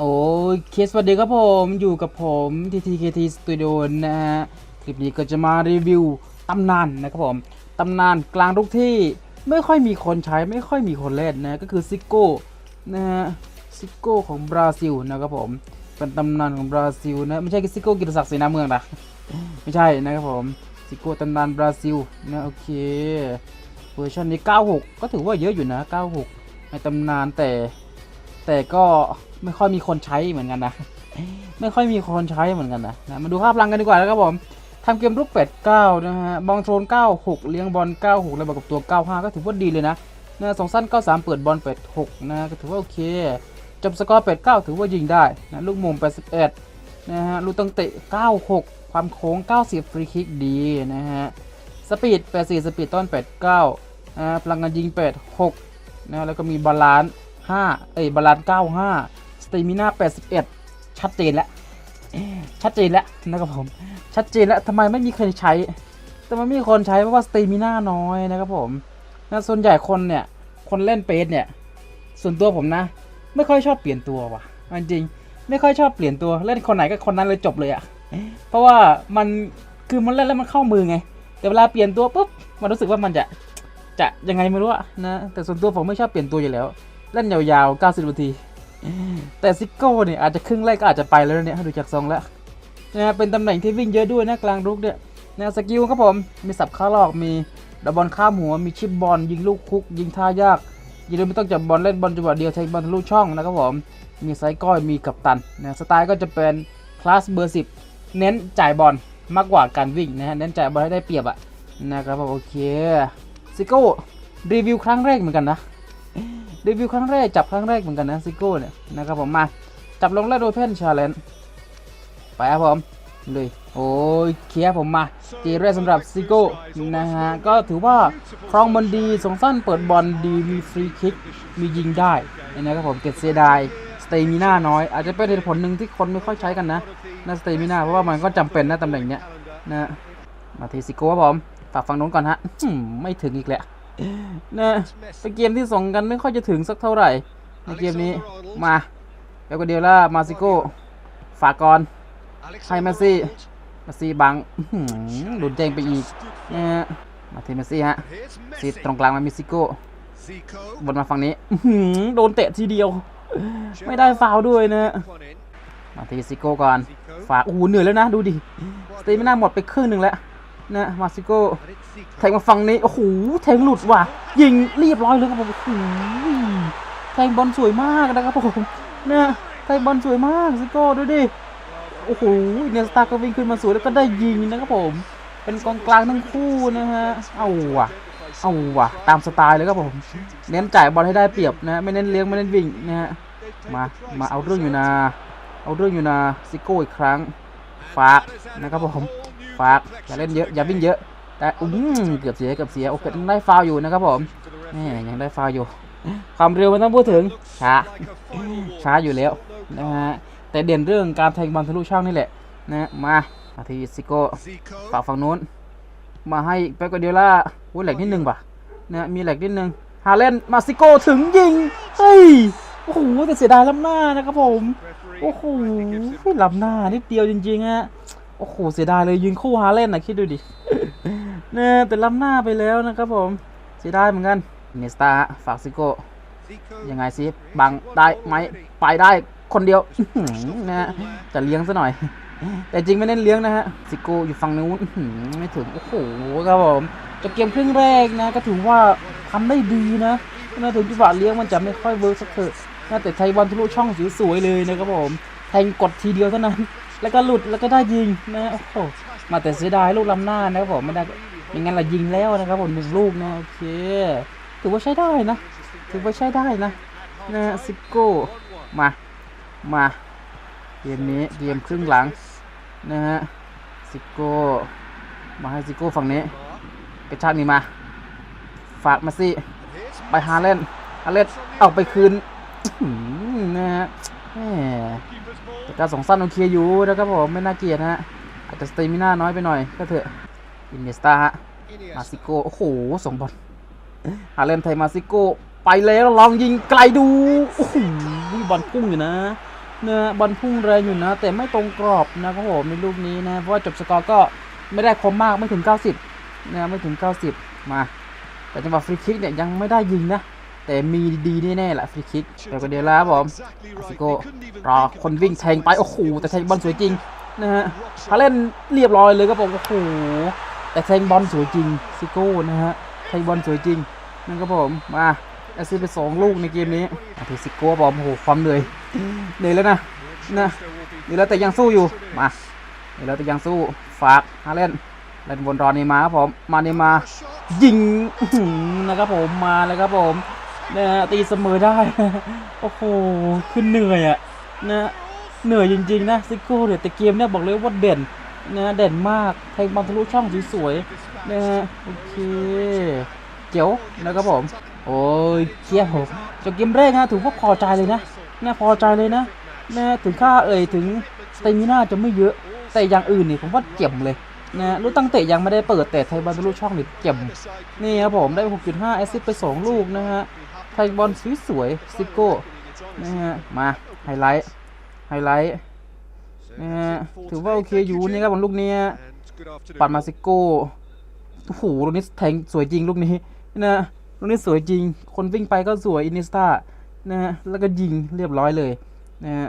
โอ้ยเคสสวัสดีครับผมอยู่กับผม TTKT Studio นะฮะ คลิปนี้ก็จะมารีวิวตำนานนะครับผมตำนานกลางทุกที่ไม่ค่อยมีคนใช้ไม่ค่อยมีคนเล่นนะ ก็คือซิโก้นะฮะซิโก้ของบราซิลนะครับผม เป็นตำนานของบราซิลนะไม่ใช่ซิโก้กิตศักดิ์ศรีน้ำเมืองนะไม่ใช่นะครับผมซิโก้ตำนานบราซิลนะโอเคเวอร์ชันนี้ 96 ก็ถือว่าเยอะอยู่นะ 96 ในตำนานแต่แต่ก็ ไม่ค่อยมีคนใช้เหมือนกันนะ ไม่ค่อยมีคนใช้เหมือนกันนะนะมาดูภาพลังกันดีกว่านะครับผมทำเกมรูปเป็ด9นะฮะบองโทน96 เลี้ยงบอล 96 แล้วบวกกับตัว 95 ก็ถือว่าดีเลยนะนะสองสั้น 93 เปิดบอลเป็ด6นะก็ถือว่าโอเคจบสกอร์เป็ด9ถือว่ายิงได้นะลูกมุม81นะฮะลูกตังเตะ 96 ความโค้ง 90 ฟรีคิกดีนะฮะสปีด84 สปีดต้น89นะพลังงานยิง86นะแล้วก็มีบาลานซ์5เอ้ยบาลานซ์95 สเตมิน่า81 ชัดเจนแล้วชัดเจนแล้วนะครับผม ชัดเจนแล้วทำไมไม่มีใครใช้แต่มันไม่มีคนใช้เพราะว่าสเตมิน่าน้อยนะครับผมนะส่วนใหญ่คนเนี่ย คนเล่นเปสเนี่ย ส่วนตัวผมนะ ไม่ค่อยชอบเปลี่ยนตัวว่ะจริงไม่ค่อยชอบเปลี่ยนตัวเล่นคนไหนก็คนนั้นเลยจบเลยอะ่ะ เพราะว่ามันคือมันเล่นแล้วมันเข้ามือไง แต่เวลาเปลี่ยนตัวปุ๊บมันรู้สึกว่ามันจะจะยังไงไม่รู้อะนะแต่ส่วนตัวผมไม่ชอบเปลี่ยนตัวอยู่แล้ว เล่นยาวๆ90นาที แต่ซิโก้เนี่ยอาจจะครึ่งแรกก็อาจจะไปแล้วเนี่ยดูจากทรงแล้วนะเป็นตำแหน่งที่วิ่งเยอะด้วยนะกลางรุกเนี่ยนะสกิลครับผม มีสับข้าหลอกมีดับบอลข้ามหัว มีชิปบอลยิงลูกคุก ยิงท่ายากยิงโดยไม่ต้องจับบอลเล่นบอลจังหวะเดียวแทงบอลทะลุช่องนะครับผม มีไซก้อยมีกัปตันนะสไตล์ก็จะเป็นคลาสเบอร์10เน้นจ่ายบอลมากกว่าการวิ่งนะฮะเน้นจ่ายบอลให้ได้เปรียบอะนะครับผมโอเคซิโก้รีวิวครั้งแรกเหมือนกันนะ รีวิวครั้งแรกจับครั้งแรกเหมือนกันนะซิโก้เนี่ยนะครับผมมาจับลงแล้วโดยเพนชาเลนไปครับผมเลยโอ้ยเคลียร์ผมมาตีแรกสำหรับซิโก้นะฮะก็ถือว่าครองบอลดีสงสั้นเปิดบอลดีมีฟรีคิกมียิงได้นะครับผมเก็บเสียดายสเตมิน่าน้อย อาจจะเป็นเหตุผลหนึ่งที่คนไม่ค่อยใช้กันนะนะสเตมิน่าเพราะว่ามันก็จำเป็นนะตำแหน่งเนี้ยนะมาทีซิโก้ครับผมฝากฟังโน้นก่อนฮะไม่ถึงอีกแหละ นะเป็นเกมที่ส่งกันไม่ค่อยจะถึงสักเท่าไหร่ ในเกมนี้มาเบลกเดียล่ามาซิโก้ฝากก่อนให้เมสซี่เมสซี่บังหลุดแจงไปอีกนะฮะมาที่เมสซี่ฮะซีตรงกลางมามิซิโก้บนมาฝั่งนี้โดนเตะทีเดียว ไม่ได้ฟาวล์ด้วยนะมาที่ซิโก้ก่อนฝากโอ้โหเหนื่อยแล้วนะ ดูดิสเตมิน่าหมดไปครึ่งหนึ่งแล้ว นะมาซิโก้แทงมาฝั่งนี้ โอ้โห แทงหลุดว่ะ ยิงเรียบร้อยเลยครับผมโอ้โหแทงบอลสวยมากนะครับผมนี่ยแทงบอลสวยมากซิโก้ดูดิ โอ้โห เนสตาร์ก็วิ่งขึ้นมาสวยแล้วก็ได้ยิงนะครับผม เป็นกองกลางทั้งคู่นะฮะ เอาว่ะ เอาว่ะ ตามสไตล์เลยครับผม เน้นจ่ายบอลให้ได้เปรียบนะ ไม่เน้นเลี้ยงไม่เน้นวิ่งนะฮะ มา มาเอาเรื่องอยู่นะเอาเรื่องอยู่นะซิโก้อีกครั้งฝากนะครับผม ฝากอย่าเล่นเยอะอย่าวิ่งเยอะแต่อุ้มเกือบเสียเกือบเสียโอเคได้ฟาวอยู่นะครับผมนี่ยังได้ฟาวอยู่ ความเร็วมันต้องพูดถึงช้าช้าอยู่แล้วนะฮะแต่เด่นเรื่องการแทงบอลทะลุช่องนี่แหละนะมามาทีซิโก้ฝากฝั่งนู้น มาให้เป๊กกวาร์ดิโอล่าอุ้ยแหลกนิดนึงป่ะนะมีแหลกนิดนึงฮาเลนมาซิโก้ถึงยิงเฮ้ยโอ้โหแต่เสียดายล้ำหน้านะครับผม โอ้โหล้ำหน้านิดเดียวจริงๆฮะ โอ้โหเสียดายเลยยืนคู่ฮาเลนนะคิดดูดิเนี่ยแต่ล้ำหน้าไปแล้วนะครับผม เสียดายเหมือนกันเนสตาฝากซิโก้ยังไงสิบังได้ไหมไปได้คนเดียวนะฮะจะเลี้ยงซะหน่อย แต่จริงไม่เน้นเลี้ยงนะฮะซิโก้อยู่ฝั่งนู้นไม่ถึงโอ้โหครับผมจบเกมครึ่งแรกนะ ก็ถือว่าทำได้ดีนะนะถึงจังหวะเลี้ยงมันจะไม่ค่อยเวิร์กสักเถอะนะแต่ไทยบอลทะลุช่องสวยๆเลยนะครับผมแทงกดทีเดียวเท่านั้น แล้วก็หลุดแล้วก็ได้ยิงนะโอ้โหมาแต่เสียดายลูกล้ำหน้านะครับผมไม่ได้ไม่งั้นเรายิงแล้วนะครับผมหนึ่งลูกนะโอเคถือว่าใช้ได้นะถือว่าใช้ได้นะนะซิโก้มามาเกมนี้เกมครึ่งหลังนะฮะซิโก้มาให้ซิโก้ฝั่งนี้กระชากนี่มา ฝากมาสิไปฮาเล่นฮาเล่นเอาไปคืนนะฮะ แต่การส่งสั้นโอเคอยู่นะครับผมไม่น่าเกลียดฮะอาจจะสเตมิน่าน้อยไปหน่อยก็เถอะอินเนสตาฮะมาซิโกโอ้โหส่งบอลหาเลนไทยมาซิโกไปแล้วลองยิงไกลดูโอ้โหบอลพุ่งอยู่นะเนื้อบอลพุ่งแรงอยู่นะ แต่ไม่ตรงกรอบนะครับผมในลูกนี้นะ เพราะว่าจบสกอร์ก็ไม่ได้คมมากไม่ถึง 90นะไม่ถึง 90 มา แต่จังหวะฟรีคิกเนี่ยยังไม่ได้ยิงนะ แต่มีดีแน่ๆแหละฟรีคิกแต่ก็เดียวแล้วครับผมซิโก้รอคนวิ่งแทงไป โอ้โห แต่แทงบอลสวยจริงนะฮะพาเล่นเรียบร้อยเลยครับผมโอ้โหแต่แทงบอลสวยจริงซิโก้นะฮะแทงบอลสวยจริงนั่นครับผมมาแอสซิสต์ไปสองลูกในเกมนี้อาทิซิโก้บอกโอ้โหความเหนื่อยเหนื่อยแล้วนะนะเหนื่อยแล้วแต่ยังสู้อยู่มาเหนื่อยแล้วแต่ยังสู้ฝากฮาเล่นเล่นบนรอเนย์มาร์ครับผมมาเนย์มาร์ยิงอื้อหือนะครับผมมาเลยครับผม นะฮะตีเสมอได้โอ้โหขึ้นเหนื่อยอะนะเหนื่อยจริงๆนะซิโก้เนี่ยแต่เกมเนี่ยบอกเลยว่าเด่นนะเด่นมากแทงบอลทะลุช่องสวยๆนะฮะโอเคเจ๋วนะครับผม โอ้ยเคียผมจบเกมแรกนะถือว่าพอใจเลยนะน่าพอใจเลยนะนะถึงค่าเอ่ยถึงสเตมิน่าจะไม่เยอะ แต่อย่างอื่นนี่ผมว่าเจ็มเลยนะรู้ตั้งเตะยังไม่ได้เปิดแต่ไทยบอลทะลุช่องนี่เจ็มนี่ครับผมได้ 6.5 แอสซิสต์ไป 2 ลูกนะฮะ ไทยบอลสวยๆซิโก้นะฮะมาไฮไลท์ไฮไลท์นะฮะถือว่าโอเคอยู่นี่ครับผมลูกนี้ปัดมาซิโก้โอ้โหลูกนี้แทงสวยจริงลูกนี้นะลูกนี้สวยจริง คนวิ่งไปก็สวยอินิสตานะฮะแล้วก็ยิงเรียบร้อยเลยนะฮะ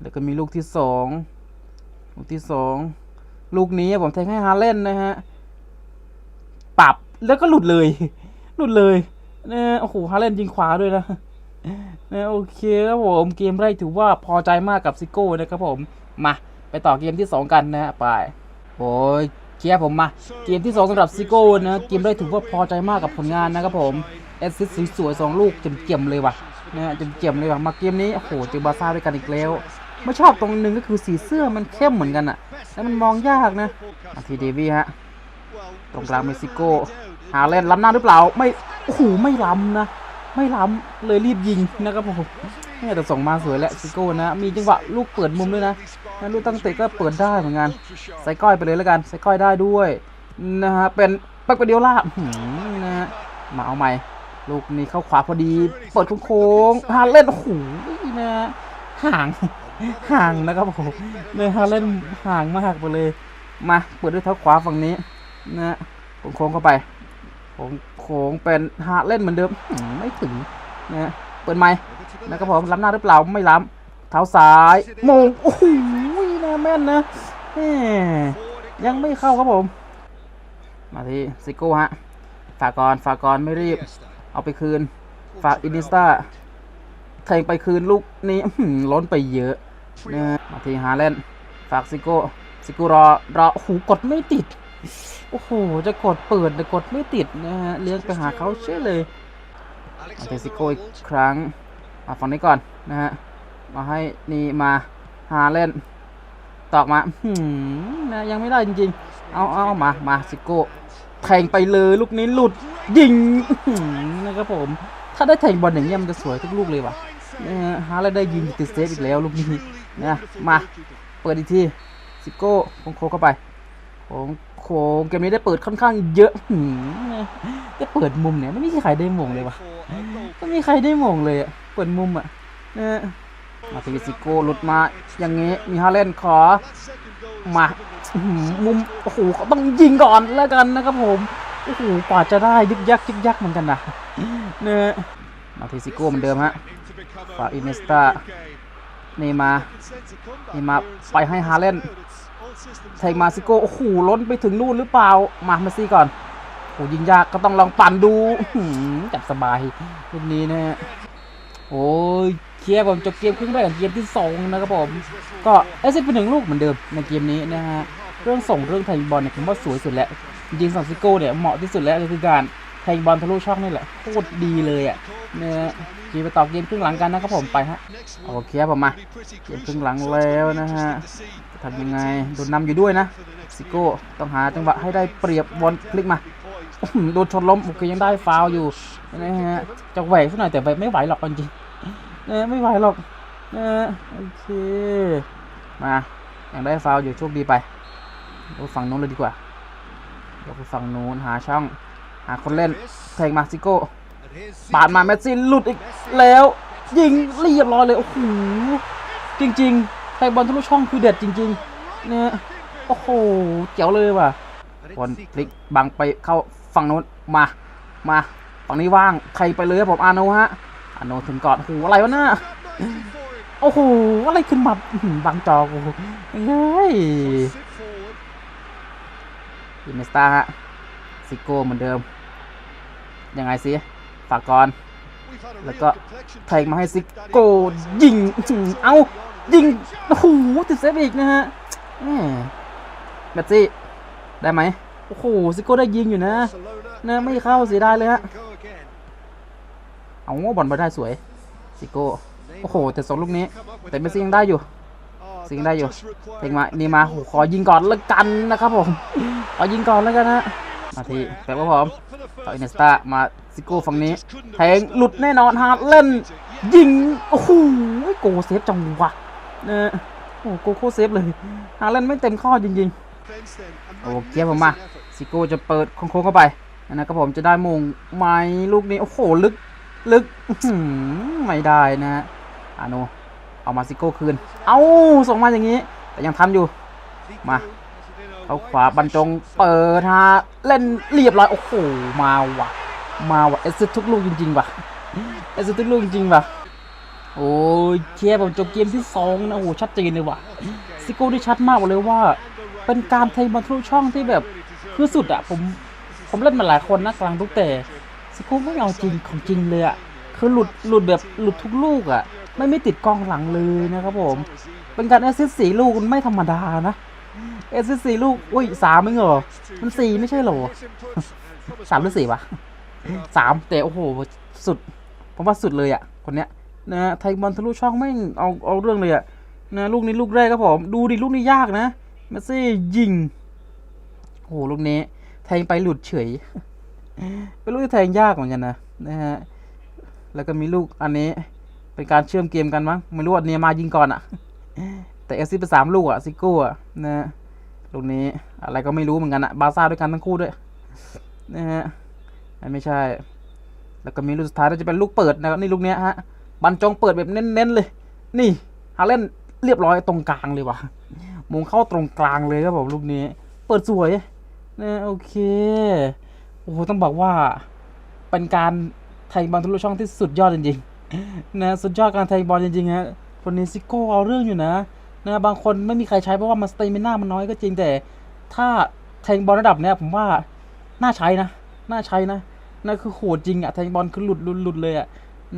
แล้วก็มีลูกที่สองลูกที่สองลูกนี้ผมแทงให้ฮาเล่นนะฮะปรับแล้วก็หลุดเลย หลุดเลย นะโอ้โหฮาเลนยิงขวาด้วยนะนะโอเคครับผมเกมแรกถือว่าพอใจมากกับซิโก้นะครับผมมาไปต่อเกมที่ 2 กันนะไปโอ้ยเคลียร์ผมมา เกมที่ 2สำหรับซิโก้นะเกมแรกถือว่าพอใจมากกับผลงานนะครับผมแอสซิสต์สวยๆสองลูกเจ็มๆเลยว่ะนะฮะเจ็มๆเลยว่ะมาเกมนี้โอ้โหเจอบาซ่าด้วยกันอีกแล้วไม่ชอบตรงนึงก็คือสีเสื้อมันเข้มเหมือนกันอะแล้วมันมองยากนะมาทีเดวี่ฮะตรงกลางเม็กซิโก หาเล่นล้ำหน้าหรือเปล่า ไม่ โอ้โห ไม่ล้ำนะ ไม่ล้ำเลยรีบยิงนะครับผมนี่แต่ส่งมาสวยและซิโก้นะ มีจังหวะลูกเปิดมุมด้วยนะนะลูกตั้งเตะก็เปิดได้เหมือนกัน ใส่ก้อยไปเลยแล้วกัน ใส่ก้อยได้ด้วยนะฮะ เป็นปักไปเดียวล่าหืมนะฮะ มาเอาใหม่ ลูกนี้เข้าขวาพอดี เปิดโค้งฮาเล่นโอ้โหนะฮะห่าง ห่างนะครับผมเลยฮาเล่นห่างมากไปเลย มา เปิดด้วยเท้าขวาฝั่งนี้นะโค้งเข้าไป โค้งโค้งเป็นฮาเล่นเหมือนเดิมไม่ถึงนะเปิดไม้นะครับผมล้ำหน้าหรือเปล่าไม่ล้ำเท้าซ้ายมงโอ้โหน่าแม่นนะยังไม่เข้าครับผม มาที่ซิโก้ฮะฝากก่อนฝากก่อนไม่รีบ เอาไปคืน ฝากอินิสตาแทงไปคืนลูกนี้ล้นไปเยอะนะมาที่ฮาเลนฝากซิโก้ซิโก้รอรอโอ้โหกดไม่ติด โอ้โห จะกดเปิดแต่กดไม่ติดนะฮะ เลี้ยงไปหาเขาเชื่อเลยอาเทซิโกอีกครั้งมาฝั่งนี้ก่อนนะฮะ มาให้นี่มาหาเล่น ตอกมาหืมนะยังไม่ได้จริงๆ เอาเอามา มาซิโก้แทงไปเลยลูกนี้หลุดยิงนะครับผม ถ้าได้แทงบอลอย่างเงี้ยมันจะสวยทุกลูกเลยว่ะนะฮะหาแล้วได้ยิงติดเซฟอีกแล้วลูกนี้นะมา เปิดอีกทีซิโก้โค้งๆเข้าไปโค้ง โคเกมนี้ได้เปิดค่อนข้างเยอะหืมได้เปิดมุมเนี่ยไม่มีใครได้มงเลยวะไม่มีใครได้มงเลยอะเปิดมุมอะเนะมาทีซิโก้หลุดมาอย่างงี้มีฮาเลนขอมาหือมุมโอ้โหเขาต้องยิงก่อนแล้วกันนะครับผมโอ้โหกว่าจะได้ยึกยักยึกยักเหมือนกันนะเนี่ยมาทีซิโก้เหมือนเดิมฮะฝากอินเนสตาเนย์มาเนย์มาไปให้ฮาเลน แทงมาซิโก้โอ้โหล้นไปถึงนู่นหรือเปล่ามาเมสซี่ก่อนโอ้ยิงยากก็ต้องลองปั่นดูจับสบายลูกนี้นะฮะโอ้ยเคียร์ผมจบเกมครึ่งแรกกับเกมที่สองนะครับผมก็เอซิเป็นหนึ่งลูกเหมือนเดิมในเกมนี้นะฮะเรื่องส่งเรื่องแทงบอลเนี่ยผมว่าสวยสุดแล้วจริงสังซิโก้เนี่ยเหมาะที่สุดแล้วก็คือการแทงบอลทะลุช่องนี่แหละโคตรดีเลยอะนะฮะเกมไปต่อเกมครึ่งหลังกันนะครับผมไปฮะโอเคครับผมมาเกมครึ่งหลังแล้วนะฮะ ทำยังไงโดนนำอยู่ด้วยนะซิโก้ต้องหาจังหวะให้ได้เปรียบบอลพลิกมาโดนชนล้มโอเคยังได้ฟาวอยู่นะฮะจะแหวกสักหน่อยแต่แหวกไม่ไหวหรอกจริงนะไม่ไหวหรอกนะโอเคมายังได้ฟาวอยู่โชคดีไปดูฝั่งนู้นเลยดีกว่าดี๋ยวไปฝั่งนู้นหาช่อง หาคนเล่นแทงมาซิโก้ปาดมาแมสซี่หลุดอีกแล้ว ยิงเรียบร้อยเลยโอ้โหจริง ๆ ไทยบอลทะลุช่องคือเด็ดจริงๆเนี่ยโอ้โหเจ๋วเลยว่ะบอลพลิกบังไปเข้าฝั่งโน้นมามาฝั่งนี้ว่างใครไปเลยครับผมอาโนฮะอาโนถึงก่อนโอ้โหอะไรวะน่ะโอ้โหอะไรขึ้นมาอื้อหือบังจอกูเฮ้ยอินเนสตาฮะซิโก้เหมือนเดิม ยังไงสิฝากก่อน แล้วก็แทงมาให้ซิโก้ยิงอื้อหือเอา ยิงโอ้โหติดเซฟอีกนะฮะแมตซี่ได้ไหมโอ้โหซิโก้ได้ยิงอยู่นะนะไม่เข้าเสียดายเลยฮะเอาบอลไปได้สวยซิโก้โอ้โหแต่สองลูกนี้ แต่เมสซี่ยังได้อยู่สิงได้อยู่เพลงมานี่มาโหขอยิงก่อนแล้วกันนะครับผมขอยิงก่อนแล้วกันนะมาทีแต่ว่าผมต่ออินเนสตามาซิโก้ฝั่งนี้แทงหลุดแน่นอนฮาร์ดเล่นยิงโอ้โหโกเซฟจังหวะ นะโอ้โหโกโคเซฟเลยฮาร์ดเลนไม่เต็มข้อจริงๆ โอ้เคผมมาซิโก้จะเปิดโค้งเข้าไปนะครับผมจะได้มงไหมลูกนี้ โอ้โห ลึกลึกไม่ได้นะฮะอาโนเอามาซิโก้คืน เอาส่งมาอย่างนี้ แต่ยังทันอยู่ มาเขาขวาบรรจงเปิดฮะเล่นเรียบร้อย โอ้โห มาว่ะ มาว่ะ เอสซิสทุกลูกจริงๆว่ะ เอสซิสทุกลูกจริงๆว่ะ โอ้ยเชียร์ผมจบเกมที่สองนะโอ้ชัดเจนเลยว่ะซิโก้ที่ชัดมากเลยว่า เป็นการเทบอลทะลุช่องที่แบบคือสุดอะผมผมเล่นมาหลายคนนะกลางทุกแต่ซิโก้ไม่เอาจริงของจริงเลยอะคือหลุดหลุดแบบหลุดทุกลูกอะไม่ไม่ติดกองหลังเลยนะครับผม เป็นการแอสซิสต์สี่ลูกมันไม่ธรรมดานะแอสซิสต์สี่ลูกอุ้ยสามมึงเหรอมันสี่ไม่ใช่เหรอสามหรือสี่วะสามแต่โอ้โหสุด ผมว่าสุดเลยอะคนเนี้ย นะไทยบอลทะลุช่องแม่เอาเอาเรื่องเลยอะนะลูกนี้ลูกแรกครับผมดูดิลูกนี้ยากนะเมสซี่ยิงโอ้โหลูกนี้แทงไปหลุดเฉยเป็นลูกที่แทงยากเหมือนกันนะนะฮะแล้วก็มีลูกอันนี้เป็นการเชื่อมเกมกันมั้งไม่รู้ว่าเนียมายิงก่อนอะแต่เอซิไปสามลูกอะซิโก้อะนะลูกนี้อะไรก็ไม่รู้เหมือนกันอะบาซ่าด้วยกันทั้งคู่ด้วยนะฮะอันไม่ใช่ แล้วก็มีลูกสุดท้ายน่าจะเป็นลูกเปิดนะครับนี่ลูกเนี้ยฮะ บรรจงเปิดแบบเน้นๆเลย นี่ฮาเล่นเรียบร้อยตรงกลางเลยว่ะมงเข้าตรงกลางเลยครับผมลูกนี้ เปิดสวยนะโอเคโอ้โหต้องบอกว่าเป็นการไทยบอลทะลุช่องที่สุดยอดจริงๆนะสุดยอดการไทยบอลจริงๆฮะคนนี้ซิโก้เอาเรื่องอยู่นะนะบางคนไม่มีใครใช้เพราะว่ามันสเตมิน่ามันน้อยก็จริงแต่ ถ้าแทงบอลระดับเนี้ยผมว่าน่าใช้นะน่าใช้นะนั่นคือโหดจริงอะแทงบอลคือหลุดหลุดหลุดเลยอะ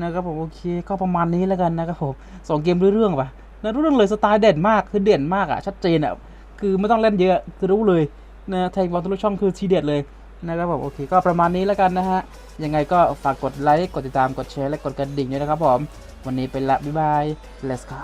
นะครับผมโอเคก็ประมาณนี้แล้วกันนะครับผมสองเกมรู้เรื่องป่ะนะรู้เรื่องเลยสไตล์เด่นมากคือเด่นมากอะชัดเจนอะคือไม่ต้องเล่นเยอะคือรู้เลยนะแทงบอลทะลุช่องคือทีเด็ดเลยนะครับผมโอเคก็ประมาณนี้แล้วกันนะฮะยังไงก็ฝากกดไลค์กดติดตามกดแชร์และกดกระดิ่งด้วยนะครับผมวันนี้เป็นละบ๊ายบาย let's go